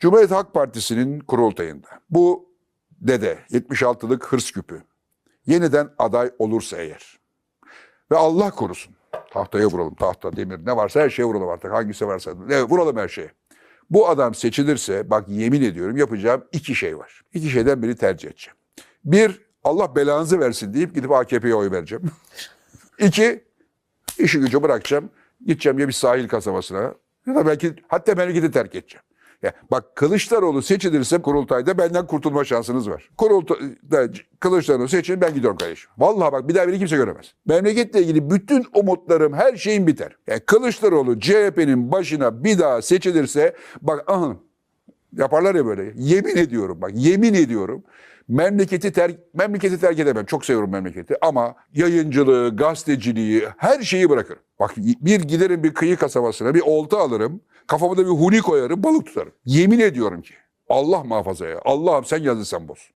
Cumhuriyet Halk Partisi'nin kurultayında bu dede 76'lık hırs küpü yeniden aday olursa eğer ve Allah korusun tahtaya vuralım tahta demir ne varsa her şeye vuralım artık hangisi varsa ne, vuralım her şeye. Bu adam seçilirse bak yemin ediyorum yapacağım iki şey var. İki şeyden biri tercih edeceğim. Bir Allah belanızı versin deyip gidip AKP'ye oy vereceğim. İki işi gücü bırakacağım. Gideceğim ya bir sahil kasabasına ya da belki hatta memleketi terk edeceğim. Ya bak Kılıçdaroğlu seçilirse kurultayda benden kurtulma şansınız var. Kurultayda Kılıçdaroğlu seçin ben gidiyorum kardeşim. Vallahi bak bir daha beni kimse göremez. Memleketle ilgili bütün umutlarım her şeyim biter. Yani Kılıçdaroğlu CHP'nin başına bir daha seçilirse bak aha yaparlar ya böyle. Yemin ediyorum bak yemin ediyorum. Memleketi terk memleketi terk edemem. Çok seviyorum memleketi ama yayıncılığı, gazeteciliği her şeyi bırakırım. Bak bir giderim bir kıyı kasabasına bir olta alırım. Kafama da bir huni koyarım balık tutarım. Yemin ediyorum ki Allah muhafaza ya. Allah'ım sen yazırsan boz.